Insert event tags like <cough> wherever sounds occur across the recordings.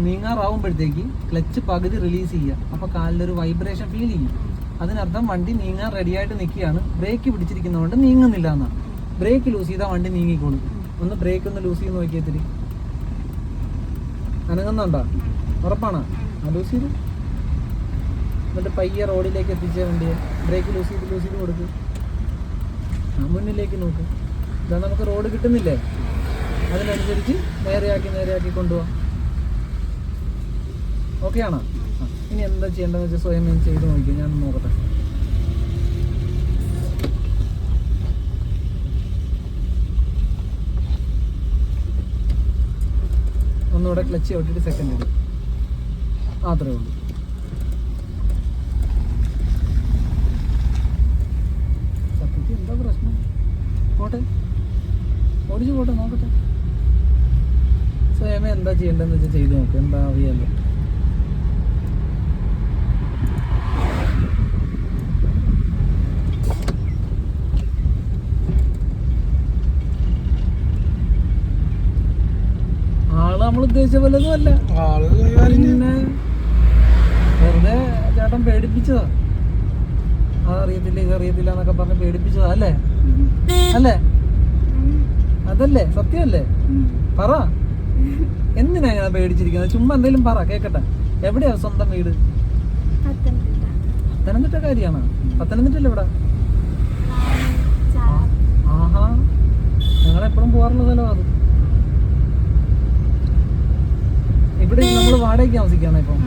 നീങ്ങാറാവുമ്പോഴത്തേക്ക് clutch പകുതി release ചെയ്യുക. അപ്പോൾ കാലിലൊരു വൈബ്രേഷൻ ഫീൽ ചെയ്യും. അതിനർത്ഥം വണ്ടി നീങ്ങാൻ റെഡിയായിട്ട് നിൽക്കുകയാണ്. ബ്രേക്ക് പിടിച്ചിരിക്കുന്നതുകൊണ്ട് നീങ്ങുന്നില്ല എന്നാണ്. ബ്രേക്ക് ലൂസ് ചെയ്താൽ വണ്ടി നീങ്ങിക്കോളും. ഒന്ന് ബ്രേക്ക് ഒന്ന് ലൂസ് ചെയ്ത് നോക്കിയത്തിരി അനങ്ങുന്നുണ്ടോ? ഉറപ്പാണോ? ലൂസ് ചെയ്തു. എന്നിട്ട് പയ്യെ റോഡിലേക്ക് എത്തിച്ച വണ്ടിയെ. ബ്രേക്ക് ലൂസ് ചെയ്ത് ലൂസ് ചെയ്ത് കൊടുക്ക്. ആ മുന്നിലേക്ക് നോക്ക്. ഇതാ നമുക്ക് റോഡ് കിട്ടുന്നില്ലേ? അതിനനുസരിച്ച് നേരെയാക്കി നേരെയാക്കി കൊണ്ടുപോവാം. ഓക്കെ ആണോ ഇനി എന്താ ചെയ്യേണ്ടതെന്ന് വെച്ചാൽ സ്വയം ഞാൻ ചെയ്ത് നോക്കിയാൽ ഞാൻ നോക്കട്ടെ. ഒന്നുകൂടെ ക്ലച്ച് ഓട്ടിട്ട് സെക്കൻഡ് ഇടും. അത്രേ ഉള്ളൂ. എന്താ പ്രശ്നം? പോട്ടെ. ഓടിച്ചു പോട്ടെ നോക്കട്ടെ. സ്വയമേ എന്താ ചെയ്യേണ്ടതെന്ന് വെച്ചാൽ ചെയ്ത് നോക്ക് എന്താ അറിയാലോ. നമ്മൾ ഉദ്ദേശിച്ച പോലൊന്നും അല്ല. ആൾ പിന്നെ വെറുതെ ചേട്ടൻ പേടിപ്പിച്ചതാ. അതറിയത്തില്ല ഇതറിയത്തില്ല എന്നൊക്കെ പറഞ്ഞ് പേടിപ്പിച്ചതാ അല്ലേ? അല്ലേ? അതല്ലേ? സത്യമല്ലേ? പറ. എന്തിനാ ഞാൻ പേടിച്ചിരിക്കുന്നത്? ചുമ്മാ എന്തെങ്കിലും പറ കേക്കട്ടെ. എവിടെയാ സ്വന്തം വീട്? പത്തനംതിട്ട കാര്യമാണ് പത്തനംതിട്ടല്ലേ ഇവിടെ? ആഹാ. ഞങ്ങളെപ്പോഴും പോകാറുള്ള സ്ഥലമാണ് അത് ഇവിടെ നമ്മൾ വാടകയ്ക്ക് താമസിക്കാണ് ഇപ്പം.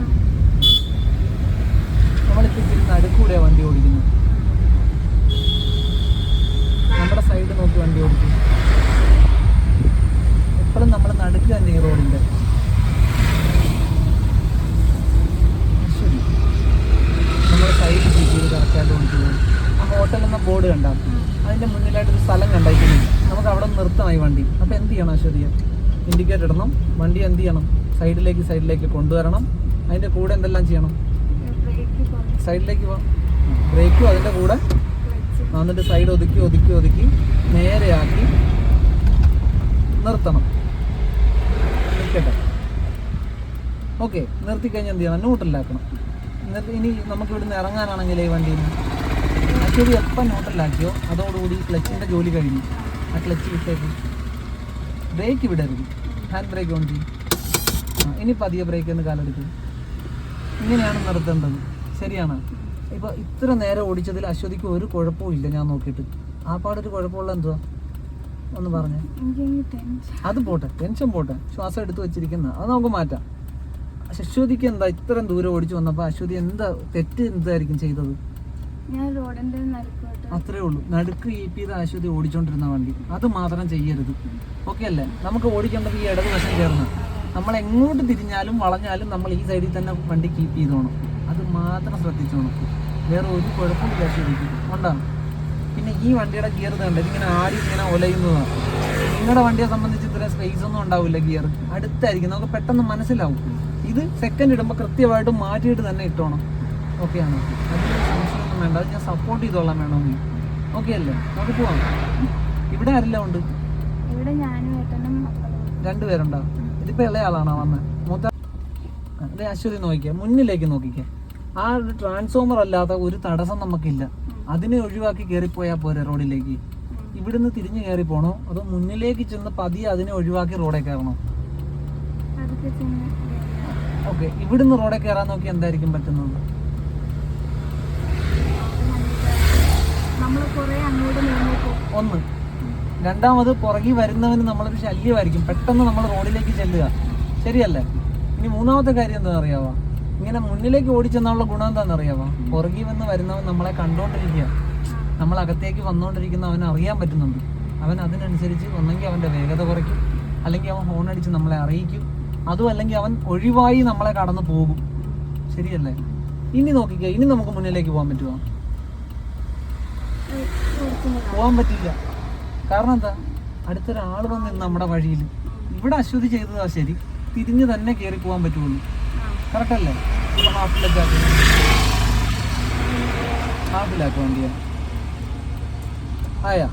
നമ്മളിപ്പോ ഇത്തിരി നടുക്കൂടെയാ വണ്ടി ഓടിക്കുന്നത്. നമ്മുടെ സൈഡ് നോക്കി വണ്ടി ഓടിക്കും. എപ്പോഴും നമ്മൾ നടുക്ക് തന്നെ ഈ റോഡിന്റെ. ശരി. നമ്മൾ സൈഡ് ചെയ്ത് കറക്റ്റായിട്ട് ഓടിക്കുന്നത് ആ ഹോട്ടൽ എന്ന ബോർഡ് കണ്ടാൽ അതിന്റെ മുന്നിലായിട്ടൊരു സ്ഥലം കണ്ടായിരിക്കും നമുക്ക് അവിടെ നിർത്തമായി വണ്ടി. അപ്പൊ എന്ത് ചെയ്യണം അശ്വതിയ ഇൻഡിക്കേറ്റർ ഇടണം. വണ്ടി എന്ത് ചെയ്യണം? സൈഡിലേക്ക് സൈഡിലേക്ക് കൊണ്ടുവരണം. അതിന്റെ കൂടെ എന്തെല്ലാം ചെയ്യണം? സൈഡിലേക്ക് പോകാം ബ്രേക്കും അതിന്റെ കൂടെ എന്നിട്ട് സൈഡ് ഒതുക്കി ഒതുക്കി ഒതുക്കി നേരെയാക്കി നിർത്തണം. നിൽക്കട്ടെ. ഓക്കെ നിർത്തി കഴിഞ്ഞാൽ എന്ത് ചെയ്യണം? ന്യൂട്രലാക്കണം എന്നിട്ട് ഇനി നമുക്ക് ഇവിടുന്ന് ഇറങ്ങാനാണെങ്കിൽ ഈ വണ്ടിയിൽ ആക്ച്വലി എപ്പം ന്യൂട്രലാക്കിയോ അതോടുകൂടി ക്ലച്ചിന്റെ ജോലി കഴിഞ്ഞു. ആ ക്ലച്ച് വിട്ടേക്കും. ബ്രേക്ക് വിടരുത് ഹാൻഡ് ബ്രേക്ക് ഓൺ ചെയ്യും ഇനി പതിയെ ബ്രേക്ക് ഒന്ന് കാലെടുക്കും. ഇങ്ങനെയാണ് നിർത്തേണ്ടത്. ശരിയാണ്. ഇപ്പോൾ ഇത്ര നേരം ഓടിച്ചതിൽ അശ്വതിക്ക് ഒരു കുഴപ്പവും ഇല്ല ഞാൻ നോക്കിയിട്ട്. ആ പാടൊരു കുഴപ്പമുള്ള എന്തുവാ? ഒന്ന് പറഞ്ഞേ. അത് പോട്ടെ ടെൻഷൻ പോട്ടെ. ശ്വാസം എടുത്ത് വെച്ചിരിക്കുന്ന അത് നമുക്ക് മാറ്റാം. അശ്വതിക്ക് എന്താ ഇത്രയും ദൂരം ഓടിച്ചു വന്നപ്പോൾ അശ്വതി എന്താ തെറ്റ് എന്തായിരിക്കും ചെയ്തത്? ഞാൻ റോഡിന്റെ അത്രേ ഉള്ളൂ. നടുക്ക് ഈ പി ആശുപത്രി ഓടിച്ചോണ്ടിരുന്ന വണ്ടി. അത് മാത്രം ചെയ്യരുത്. ഓക്കെ അല്ലേ? നമുക്ക് ഓടിക്കേണ്ടത് ഈ ഇടത് വശം ചേർന്ന്. നമ്മൾ എങ്ങോട്ട് തിരിഞ്ഞാലും വളഞ്ഞാലും നമ്മൾ ഈ സൈഡിൽ തന്നെ വണ്ടി കീപ്പ് ചെയ്തോണം. അത് മാത്രം ശ്രദ്ധിച്ചോണം. വേറെ ഒരു കുഴപ്പമില്ല അശ്വതിക്ക് ഉണ്ടാകും പിന്നെ ഈ വണ്ടിയുടെ ഗിയർ തന്നെ ഇതിങ്ങനെ ആടി ഇങ്ങനെ ഒലയുന്നതാണ് നിങ്ങളുടെ വണ്ടിയെ സംബന്ധിച്ച് ഇത്ര സ്പേസ് ഒന്നും ഉണ്ടാവില്ല ഗിയർ അടുത്തായിരിക്കും. നമുക്ക് പെട്ടെന്ന് മനസ്സിലാവും. ഇത് സെക്കൻഡ് ഇടുമ്പോൾ കൃത്യമായിട്ട് മാറ്റിയിട്ട് തന്നെ ഇട്ടോണം. ആണോ? വേണ്ട. ഞാൻ സപ്പോർട്ട് ചെയ്തോളാം വേണമെങ്കിൽ. ഓക്കെ അല്ലേ? നമുക്ക് പോവാം. ഇവിടെ ആരെല്ലാം ഉണ്ട്? ഇവിടെ ഞാനും ഏട്ടനും രണ്ടുപേരുണ്ടോ ഇതിപ്പോ ഇളയാളാണോ വന്നത് മൂത്ത ദേ അശ്വതി നോക്കിക്കേ. മുന്നിലേക്ക് നോക്കിക്കേ. ആ ഒരു ട്രാൻസ്ഫോമർ അല്ലാത്ത ഒരു തടസ്സം നമുക്കില്ല. അതിനെ ഒഴിവാക്കി കയറിപ്പോയാൽ പോരെ റോഡിലേക്ക്? ഇവിടുന്ന് തിരിഞ്ഞു കയറി പോണോ? അതോ മുന്നിലേക്ക് ചെന്ന് പതിയെ അതിനെ ഒഴിവാക്കി റോഡേ കയറണോ? ഓക്കെ ഇവിടുന്ന് റോഡേ കയറാൻ നോക്കി എന്തായിരിക്കും പറ്റുന്നത് നമ്മൾ കുറെ അങ്ങോട്ട് നീങ്ങി പോകും ഒന്ന്. രണ്ടാമത് പുറകിൽ വരുന്നവന് നമ്മളൊരു ശല്യമായിരിക്കും. പെട്ടെന്ന് നമ്മൾ റോഡിലേക്ക് ചെല്ലുക. ശരിയല്ലേ? ഇനി മൂന്നാമത്തെ കാര്യം എന്താണെന്ന് അറിയാവോ? ഇങ്ങനെ മുന്നിലേക്ക് ഓടിച്ചെന്നുള്ള ഗുണം എന്താണെന്ന് അറിയാവോ? പുറകിൽ വന്ന് വരുന്നവൻ നമ്മളെ കണ്ടുകൊണ്ടിരിക്കുക നമ്മൾ അകത്തേക്ക് വന്നുകൊണ്ടിരിക്കുന്ന അവൻ അറിയാൻ പറ്റുന്നുണ്ട്. അവൻ അതിനനുസരിച്ച് ഒന്നെങ്കിൽ അവന്റെ വേഗത കുറയ്ക്കും. അല്ലെങ്കിൽ അവൻ ഹോൺ അടിച്ച് നമ്മളെ അറിയിക്കും. അതും അല്ലെങ്കിൽ അവൻ ഒഴിവായി നമ്മളെ കടന്നു പോകും. ശരിയല്ലേ? ഇനി നോക്കിക്കുക ഇനി നമുക്ക് മുന്നിലേക്ക് പോകാൻ പറ്റുമോ പോകാൻ പറ്റില്ല. കാരണം എന്താ? അടുത്തൊരാൾ വന്ന് നമ്മുടെ വഴിയിൽ ഇവിടെ അശ്വതി ചെയ്തതാ ശരി. തിരിഞ്ഞ് തന്നെ കയറി പോകാൻ പറ്റുള്ളൂ. കറക്റ്റല്ലേ ഹാഫിലൊക്കെ ഹാഫിലാക്കുക വണ്ടിയാ ആയാ?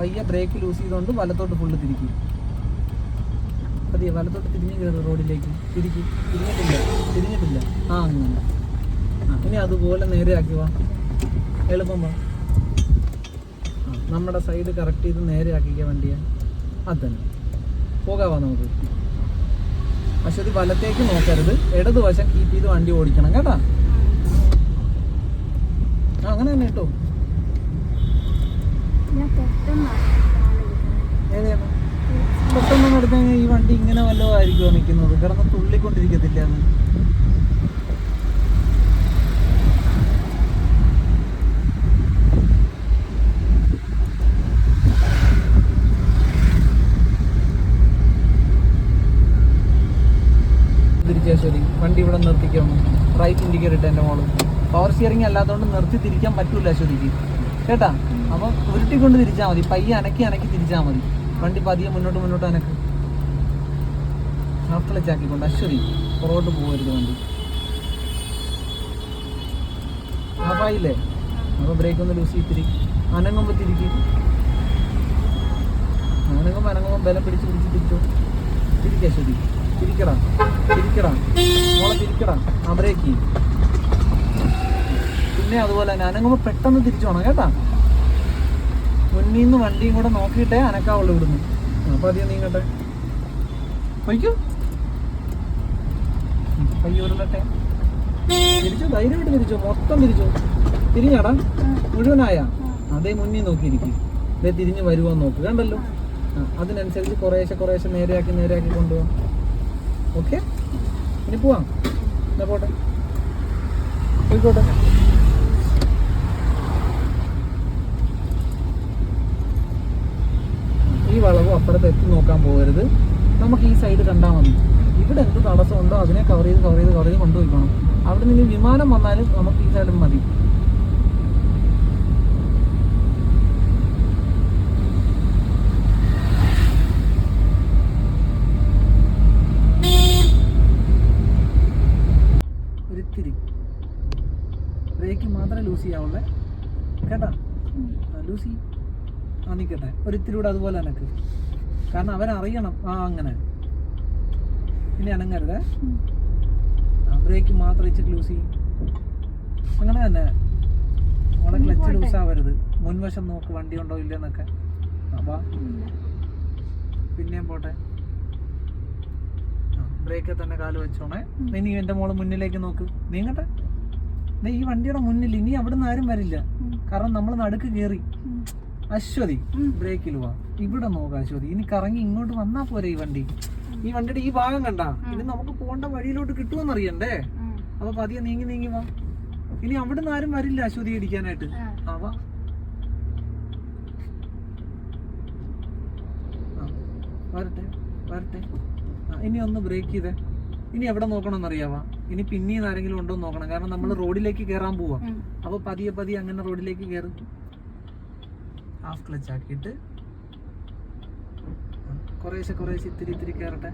പയ്യെ ബ്രേക്ക് ലൂസ് ചെയ്തുകൊണ്ട് വലത്തോട്ട് ഫുള്ള് തിരിക്കും. പതിയെ വലത്തോട്ട് തിരിഞ്ഞ് കയറി റോഡിലേക്ക്. തിരിക്കും. തിരിഞ്ഞിട്ടില്ല. തിരിഞ്ഞിട്ടില്ല. ആ അങ്ങനെ. ഇനി അതുപോലെ നേരെയാക്കി വാ. എളുപ്പം നമ്മുടെ സൈഡ് കറക്റ്റ് ചെയ്ത് നേരെയാക്കിക്കുക വണ്ടിയെ അത് തന്നെ പോകാവാ നമുക്ക്? പക്ഷെ അത് വലത്തേക്ക് നോക്കരുത്. ഇടതുവശം കീപ്പ് ചെയ്ത് വണ്ടി ഓടിക്കണം കേട്ടാ. അങ്ങനെ തന്നെ കേട്ടോ. ഏതാണ് പെട്ടെന്ന് നടന്നു കഴിഞ്ഞാൽ ഈ വണ്ടി ഇങ്ങനെ വല്ലതും ആയിരിക്കുമോ നിൽക്കുന്നത്? കിടന്ന് തുള്ളിക്കൊണ്ടിരിക്കത്തില്ല അത് തിരിച്ചാ ശരി വണ്ടി ഇവിടെ നിർത്തിക്കണം റൈറ്റ് ഇൻഡിക്കേറ്റർ എന്റെ മോൾ. പവർ സ്റ്റിയറിംഗ് അല്ലാത്തതുകൊണ്ട് നിർത്തി തിരിക്കാൻ പറ്റൂല അശ്വതിക്ക്. കേട്ടാ? അപ്പം ഉരുട്ടിക്കൊണ്ട് തിരിച്ചാൽ മതി. പയ്യെ അനക്കി അനക്കി തിരിച്ചാൽ മതി. വണ്ടി പതിയെ മുന്നോട്ട് മുന്നോട്ട് അനക്ക്. ഹാഫ്റ്റിളച്ചാക്കിക്കൊണ്ട് അശ്വതി പുറകോട്ട് പോകരുത് വണ്ടി. ഹാഫായില്ലേ അപ്പോൾ ബ്രേക്ക് ഒന്ന് ലൂസ് ചെയ്തിരി. അനങ്ങുമ്പോൾ തിരിക്കും. അനങ്ങുമ്പോൾ അനങ്ങുമ്പോൾ ബലം പിടിച്ച് പിടിച്ച് തിരിച്ചു. തിരിക്കും ശരി തിരിക്കടാ തിരിക്കടാ തിരിക്കടാ ആ ബ്രേക്ക് പിന്നെ അതുപോലെ തന്നെ അനങ്ങുമ്പോൾ പെട്ടെന്ന് തിരിച്ചു പോകണം കേട്ടാ? മുന്നിൽ നിന്ന് വണ്ടിയും കൂടെ നോക്കിയിട്ടേ അനക്കാവുള്ളൂ ഇവിടുന്ന്. അപ്പോൾ അധികം നീങ്ങട്ടെ പൊയ്ക്കോ. പയ്യ തിരിച്ചു? ധൈര്യമായിട്ട് തിരിച്ചു? മൊത്തം തിരിച്ചു? തിരിഞ്ഞാടാ. മുഴുവനായ. അതേ മുന്നിൽ നോക്കിയിരിക്കും. ദേ തിരിഞ്ഞ് വരുമോ നോക്ക്. കണ്ടല്ലോ? അതിനനുസരിച്ച് കുറേശ്ശെ കുറേശ്ശെ നേരെയാക്കി നേരെയാക്കി കൊണ്ടുപോകാം ഓക്കെ ഇനി പോവാം. എന്നാ പോട്ടെ? പോയിക്കോട്ടെ. ഈ വളവും അപ്പുറത്ത് എത്തി നോക്കാൻ പോകരുത്. നമുക്ക് ഈ സൈഡ് കണ്ടാൽ മതി. ഇവിടെ എന്ത് തടസ്സമുണ്ടോ അതിനെ കവർ ചെയ്ത് കവർ ചെയ്ത് കവർ ചെയ്ത് കൊണ്ടുപോയിക്കണം. അവിടെ നിന്ന് വിമാനം വന്നാലും നമുക്ക് ഈ സൈഡും മതി. ഒരിത്തിരി ബ്രേക്ക് മാത്രമേ ലൂസ് ചെയ്യാവുള്ളേ. കേട്ടാ? ലൂസി. ആ നിൽക്കട്ടെ ഒരിത്തിരി കൂടെ അതുപോലെ എനക്ക് കാരണം അവനറിയണം ആ അങ്ങനെ. ഇനി അനങ്ങരുത്. ആ ബ്രേക്ക് മാത്രം ഇച്ചിരി ലൂസ് ചെയ്യും. അങ്ങനെ തന്നെ. നമ്മളെ ക്ലച്ച് ലൂസ് ആവരുത് മുൻവശം നോക്ക് വണ്ടി ഉണ്ടോ ഇല്ലെന്നൊക്കെ അപ്പം പിന്നെയും പോട്ടെ. ബ്രേക്കിൽ തന്നെ കാൽ വെച്ചോണേ. നീ എന്റെ മോൾ മുന്നിലേക്ക് നോക്ക്. നീങ്ങട്ടെ. ദേ ഈ വണ്ടിയുടെ മുന്നിൽ ഇനി അവിടുന്ന് ആരും വരില്ല. കാരണം നമ്മൾ നടുക്ക് കയറി അശ്വതി ബ്രേക്കിൽ പോവാ ഇവിടെ നോക്കാം അശ്വതി. ഇനി കറങ്ങി ഇങ്ങോട്ട് വന്നാ പോരെ ഈ വണ്ടി. ഈ വണ്ടിയുടെ ഈ ഭാഗം കണ്ട. ഇനി നമുക്ക് പോകേണ്ട വഴിയിലോട്ട് കിട്ടുമെന്ന് അറിയണ്ടേ? അപ്പൊ പതിയെ നീങ്ങി നീങ്ങി വാ. ഇനി അവിടുന്ന് ആരും വരില്ല അശ്വതി ഇടിക്കാനായിട്ട്. ആ. വാ. വരട്ടെ വരട്ടെ. ഇനി ഒന്ന് ബ്രേക്ക് ചെയ്തേ. ഇനി എവിടെ നോക്കണം എന്നറിയാവാ ഇനി പിന്നെയും ആരെങ്കിലും ഉണ്ടോ നോക്കണം. കാരണം നമ്മൾ റോഡിലേക്ക് കയറാൻ പോവാ. അപ്പൊ പതിയെ പതിയെ അങ്ങനെ റോഡിലേക്ക് കയറും ഹാഫ് ക്ലച്ച് ആക്കിയിട്ട്. കുറേശ്ശെ കുറേശ്ശെ ഇത്തിരി ഇത്തിരി കയറട്ടെ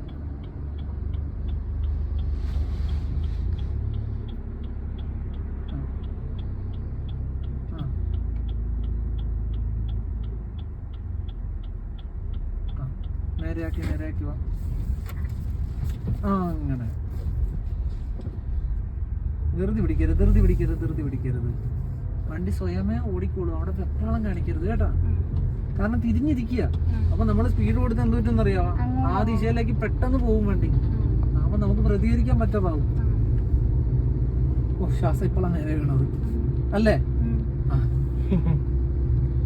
നേരെയാക്കി നേരെയാക്കി വാ. ആ അങ്ങനെ. ധൃതി പിടിക്കരുത് ധൃതി പിടിക്കരുത് ധൃതി പിടിക്കരുത്. വണ്ടി സ്വയമേ ഓടിക്കോളൂ. അവിടെ വെപ്രാളം കാണിക്കരുത് കേട്ടാ. കാരണം തിരിഞ്ഞിരിക്കുക. അപ്പൊ നമ്മൾ സ്പീഡ് കൊടുത്ത് എന്ത് അറിയാമോ ആ ദിശയിലേക്ക് പെട്ടെന്ന് പോകും വണ്ടി. അപ്പൊ നമുക്ക് പ്രതികരിക്കാൻ പറ്റാതാവും. ഓ ശ്വാസം ഇപ്പോഴാണ് നേരെ വീണത്. അല്ലേ.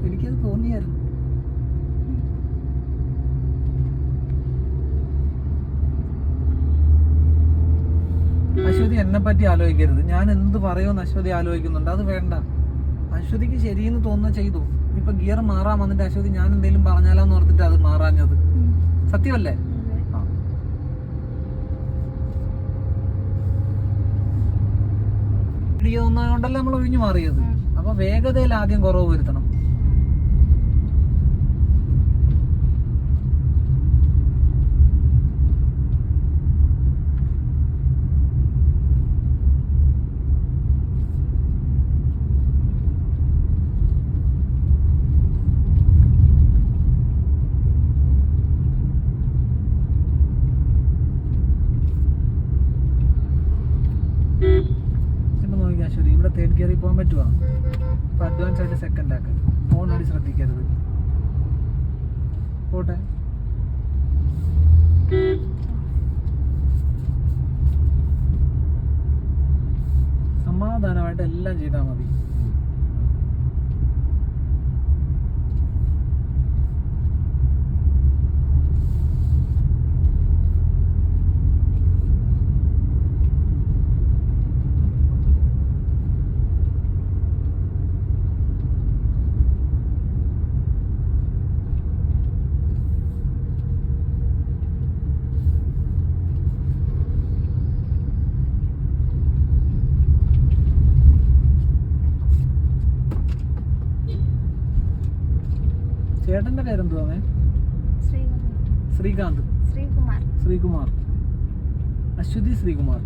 എനിക്കത് തോന്നിയായിരുന്നു. അശ്വതി എന്നെ പറ്റി ആലോചിക്കരുത്. ഞാൻ എന്ത് പറയുമെന്ന് അശ്വതി ആലോചിക്കുന്നുണ്ട്. അത് വേണ്ട. അശ്വതിക്ക് ശരിയെന്ന് തോന്നുന്ന ചെയ്തു. ഇപ്പൊ ഗിയർ മാറാൻ വന്നിട്ട് അശ്വതി ഞാൻ എന്തെങ്കിലും പറഞ്ഞാലോന്ന് ഓർത്തിട്ട് അത് മാറാഞ്ഞത്. സത്യമല്ലേ? ആ. ഇടിയ ഒന്നാകൊണ്ടല്ലേ നമ്മൾ ഒഴിഞ്ഞു മാറിയത്? അപ്പൊ വേഗതയിൽ ആദ്യം കുറവ് വരുത്തണം. ഇപ്പം നോക്കിയാൽ ശരി ഇവിടെ തേർഡ് ഗിയറിൽ പോകാൻ പറ്റുമോ ഇപ്പം അഡ്വാൻസ് ആയിട്ട് സെക്കൻഡ് ആക്ക്. ഫോൺ അടി ശ്രദ്ധിക്കരുത്. പോട്ടെ. സമാധാനമായിട്ട് എല്ലാം ചെയ്താൽ മതി. ചേട്ടന്റെ പേരെന്തുവാണേ ശ്രീകാന്ത്. ശ്രീകുമാർ. ശ്രീകുമാർ. അശ്വതി ശ്രീകുമാർ.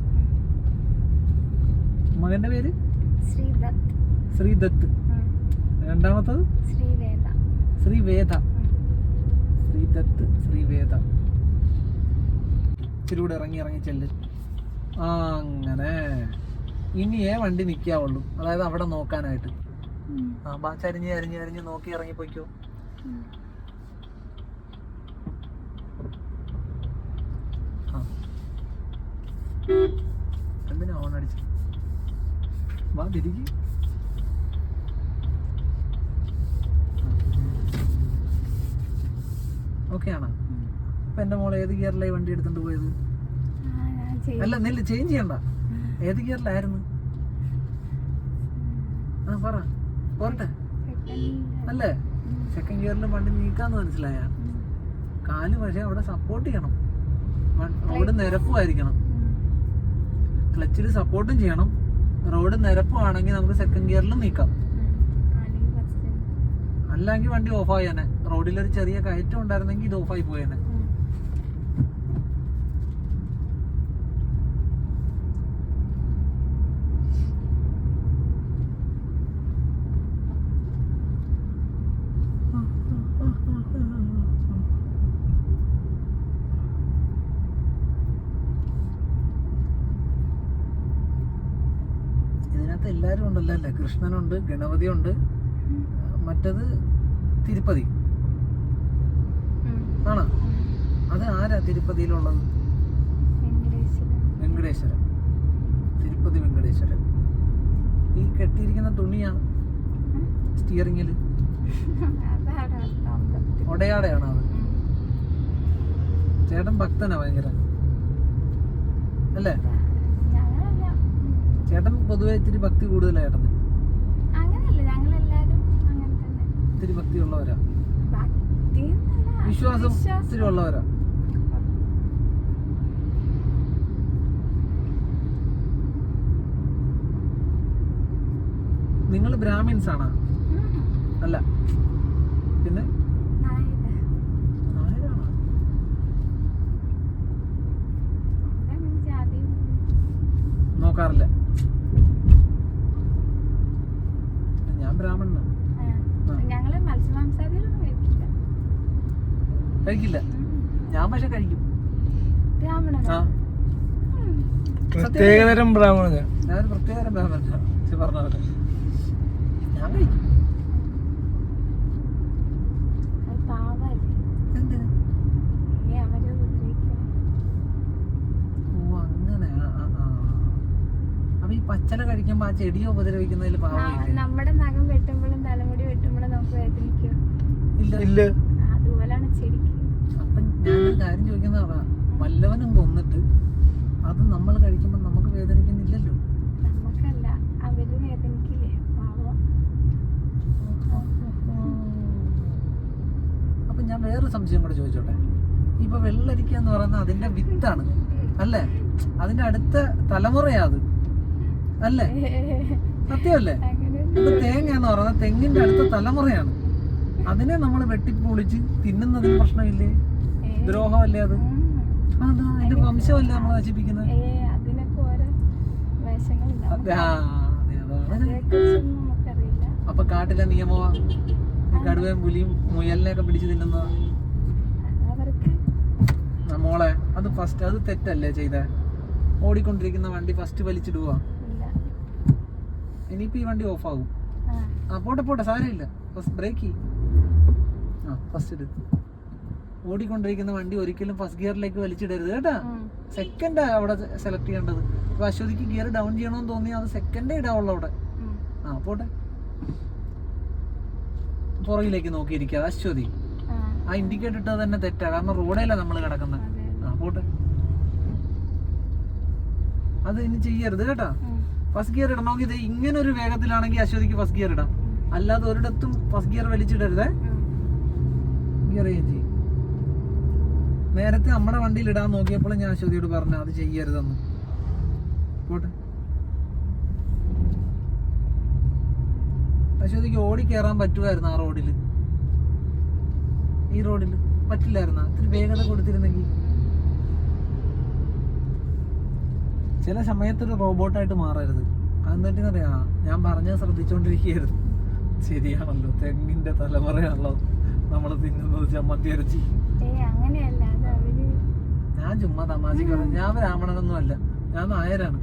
മകന്റെ പേര്? ശ്രീദത്ത്. രണ്ടാമത്തത്? ശ്രീവേദ. ശ്രീവേദ. ശ്രീദത്ത് ശ്രീവേദ. ഇച്ചിരി കൂടെ ഇറങ്ങി ഇറങ്ങി ചെല്ല്. ആ അങ്ങനെ. ഇനിയേ വണ്ടി നിൽക്കാവുള്ളൂ അതായത് അവിടെ നോക്കാനായിട്ട്. ആ ബാ ചരിഞ്ഞ് അരിഞ്ഞ് അരിഞ്ഞ് നോക്കി ഇറങ്ങി പോയിക്കോ എന്തിനാ ഓൺ അടിച്ചു വാ തിരികെ ഓക്കെ ആണോ? ഇപ്പൊ എന്റെ മോളെ ഏത് ഗിയറിലായി വണ്ടി എടുത്തോണ്ട് പോയത്. അല്ല നെല്ല് ചേഞ്ച് ചെയ്യണ്ട. ഏത് ഗിയറിലായിരുന്നു ആ പറ. പോരട്ടെ. അല്ലേ. സെക്കൻഡ് ഇയറിൽ വണ്ടി നീക്കാന്ന് മനസ്സിലായ. കാൽ പക്ഷെ അവിടെ സപ്പോർട്ട് ചെയ്യണം. റോഡ് നിരപ്പുമായിരിക്കണം. ക്ലച്ചിൽ സപ്പോർട്ടും ചെയ്യണം. റോഡ് നിരപ്പുവാണെങ്കിൽ നമുക്ക് സെക്കൻഡ് ഗിയറിൽ നീക്കാം. അല്ലെങ്കിൽ ഫസ്റ്റ് ഓഫായി വണ്ടി ഓഫ് ഒരു റോഡിലൊരു ചെറിയ കയറ്റം ഉണ്ടായിരുന്നെങ്കിൽ ഇത് ഓഫായി പോയേനെ. അല്ലേ കൃഷ്ണനുണ്ട് ഗണപതി ഉണ്ട് ഉം. മറ്റത് തിരുപ്പതി. ആണോ? അത് ആരാ തിരുപ്പതിയിലുള്ളത്? വെങ്കടേശ്വരൻ. തിരുപ്പതി വെങ്കടേശ്വരൻ. ഈ കെട്ടിയിരിക്കുന്ന തുണിയാ സ്റ്റിയറിംഗിൽ. ഒടയാടെയാണോ അത്. ചേട്ടൻ ഭക്തനാ ഭയങ്കര. അല്ലേ. ചേട്ടൻ പൊതുവെ ഇത്തിരി ഭക്തി കൂടുതലാ ചേട്ടന്. ഞങ്ങളെല്ലാരും അങ്ങനെ തന്നെ. ഇത്തിരി ഭക്തി ഉള്ളവരാ ഭക്തി എന്നല്ല, വിശ്വാസം വിശ്വാസം. ഇത്തിരി ഉള്ളവരാ. നിങ്ങൾ ബ്രാഹ്മിൻസ് ആണോ ഉം. അല്ല പിന്നെ നായക. നായരാണോ അവിടെ അങ്ങനെ ജാതിയും നോക്കാറില്ല ഞാൻ ബ്രാഹ്മണനാ ആ. ആ. ഞങ്ങൾ മത്സ്യമാംസാദികളൊന്നും കഴിക്കില്ല കഴിക്കില്ല ഉം. ഞാൻ പക്ഷെ കഴിക്കും. ബ്രാഹ്മണനാ? ഉം. പ്രത്യേകതരം ബ്രാഹ്മണ ഞാനൊരു പ്രത്യേകതരം ബ്രാഹ്മണനാ ചെ പറഞ്ഞ പോലെ. ഞാൻ കഴിക്കും. അത് പാവല്ലേ? എന്തിന്? ഏ അവരെ ഉപദ്രവിക്കണം ഓ അങ്ങനെ. ആ, ആ, ആ. അപ്പൊ ഈ പച്ചല കഴിക്കുമ്പോ ആ ചെടിയെ ഉപദ്രവിക്കുന്നതിൽ പാവമില്ലേ നമ്മുടെ നഖം വെട്ടുമ്പോഴും തലമുടി വെട്ടുമ്പോഴും നമുക്ക് വേദനിക്കും. ഇല്ല. ഇല്ല. അതുപോലാണ് ചെടിക്ക്. അപ്പൊ ഞാനൊരു കാര്യം ചോദിക്കുന്നതാ വല്ലവനും കൊന്നിട്ട് അത് നമ്മൾ കഴിക്കുമ്പോൾ നമുക്ക് വേദനിക്കുന്നില്ലല്ലോ. നമുക്കല്ല അവർ വേദനിക്കില്ലേ? പാവം. അപ്പൊ ഞാൻ വേറൊരു സംശയം കൂടെ ചോദിച്ചോട്ടെ? ഇപ്പൊ വെള്ളരിക്ക എന്ന് പറയുന്നത് അതിന്റെ വിത്താണ് അല്ലേ? അതിന്റെ അടുത്ത തലമുറയാ അത് അല്ലേ? <laughs> സത്യമല്ലേ? ഇപ്പൊ തേങ്ങ എന്ന് പറയുന്നത് തെങ്ങിന്റെ അടുത്ത തലമുറയാണ്. അതിനെ നമ്മൾ വെട്ടിപ്പൊളിച്ച് തിന്നുന്നതിന് പ്രശ്നമില്ലേ? ദ്രോഹമല്ലേ അത്. അതാ അതിന്റെ വംശമല്ലേ നമ്മൾ നശിപ്പിക്കുന്നത് അപ്പൊ കാട്ടിലെ നിയമവാ? കടുവയും പുലിയും മുയലിനെയൊക്കെ പിടിച്ച് തിന്നുന്നതാ? മോളെ അത് ഫസ്റ്റ് അത് തെറ്റല്ലേ ചെയ്തേ? ഓടിക്കൊണ്ടിരിക്കുന്ന വണ്ടി ഫസ്റ്റ് വലിച്ചിടുക ഇനിയിപ്പോ ഈ വണ്ടി ഓഫ് ആകും ആ. പോട്ടെ പോട്ടെ സാരമില്ല. ഫസ്റ്റ് ബ്രേക്ക് ചെയ്യ്. ആ ഫസ്റ്റ് ഇട് ഓടിക്കൊണ്ടിരിക്കുന്ന വണ്ടി ഒരിക്കലും ഫസ്റ്റ് ഗിയറിലേക്ക് വലിച്ചിടരുത് കേട്ടാ. സെക്കൻഡാ അവിടെ സെലക്ട് ചെയ്യേണ്ടത്. അപ്പൊ അശ്വതിക്ക് ഗിയർ ഡൗൺ ചെയ്യണമെന്ന് തോന്നി അത് സെക്കൻഡേ ഇടാവുള്ളൂ അവിടെ. ആ പോട്ടെ. പുറകിലേക്ക് നോക്കിയിരിക്കുക അശ്വതി. ആ. ആ ഇൻഡിക്കേറ്റർ ഇട്ടത് തന്നെ തെറ്റാ കാരണം റോഡേല നമ്മൾ കിടക്കുന്നത്. ആ പോട്ടെ. അത് ഇനി ചെയ്യരുത് കേട്ടാ. ഫസ്റ്റ് ഗിയർ ഇടണമെങ്കിൽ ഇത് ഇങ്ങനെ ഒരു വേഗത്തിലാണെങ്കിൽ അശ്വതിക്ക് ഫസ്റ്റ് ഗിയർ ഇടാം. അല്ലാതെ ഒരിടത്തും ഫസ്റ്റ് ഗിയർ വലിച്ചിടരുതേ. ചെയ്യും നേരത്തെ നമ്മുടെ വണ്ടിയിൽ ഇടാൻ നോക്കിയപ്പോൾ ഞാൻ അശ്വതിയോട് പറഞ്ഞു അത് ചെയ്യരുതെന്ന്. പോട്ടെ. അശ്വതിക്ക് ഓടി കയറാൻ പറ്റുമായിരുന്നു ആ റോഡിൽ ഈ റോഡിൽ പറ്റില്ലായിരുന്നു. ഇത്തിരി വേഗത കൊടുത്തിരുന്നെങ്കിൽ. ചില സമയത്തൊരു റോബോട്ടായിട്ട് മാറരുത്. അതെന്തിനറിയാ ഞാൻ പറഞ്ഞത് ശ്രദ്ധിച്ചുകൊണ്ടിരിക്കുകയായിരുന്നു ശരിയാണല്ലോ. തെങ്ങിന്റെ തലമുറയാണല്ലോ. നമ്മൾ തിന്നുന്നത് ചമ്മന്തി അവർ ഞാൻ ചുമ്മാ തമാശക്ക് പറഞ്ഞു. ഞാൻ ബ്രാഹ്മണനൊന്നും അല്ല. ഞാൻ നായരാണ്.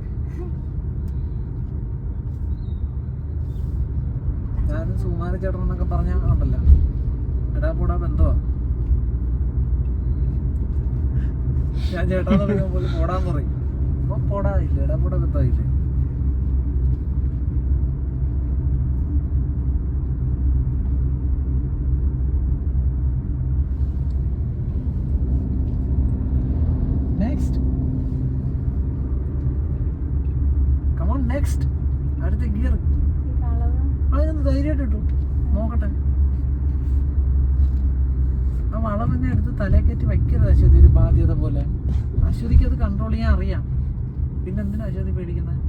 ഞാൻ സുകുമാരച്ചേട്ടൻ എന്നൊക്കെ പറഞ്ഞ ഉണ്ടല്ലോ. എടാ പോടാ ബന്ധമാ ഞാൻ ചേട്ടാന്ന് പറയുമ്പോൾ പോലും പോടാന്ന് പറയും. അപ്പൊ പോടാ ഇല്ല എടാ കൂടാ ബന്ധമായില്ലേ നെക്സ്റ്റ് കമോൺ നെക്സ്റ്റ് അടുത്ത ഗിയർ അതിനൊന്ന് ധൈര്യമായിട്ട് ഇട്ടു. നോക്കട്ടെ. ആ വളവിനെ എടുത്ത് തലക്കറ്റി വയ്ക്കരുത് അശ്വതി ഒരു ബാധ്യത പോലെ. അശ്വതിക്ക് അത് കൺട്രോൾ ചെയ്യാൻ അറിയാം. പിന്നെ എന്തിനാ അശ്വതി പേടിക്കുന്നത്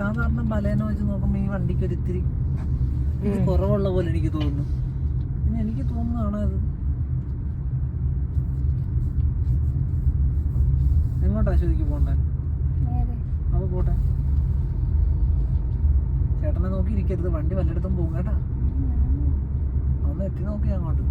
സാധാരണ ബലേനോ വെച്ച് നോക്കുമ്പോൾ ഈ വണ്ടിക്ക് ഒരു ഇത്തിരി ഇത് കുറവുള്ള പോലെ എനിക്ക് തോന്നുന്നു. പിന്നെ എനിക്ക് തോന്നുന്നതാണ് അത്. എങ്ങോട്ടാ അശ്വതിക്ക് പോണ്ടേ അപ്പൊ പോട്ടെ. ചേട്ടനെ നോക്കി ഇരിക്കരുത്. വണ്ടി വല്ലയിടത്തും പോകും കേട്ടാ. ഒന്ന് എത്തി നോക്കി അങ്ങോട്ട്.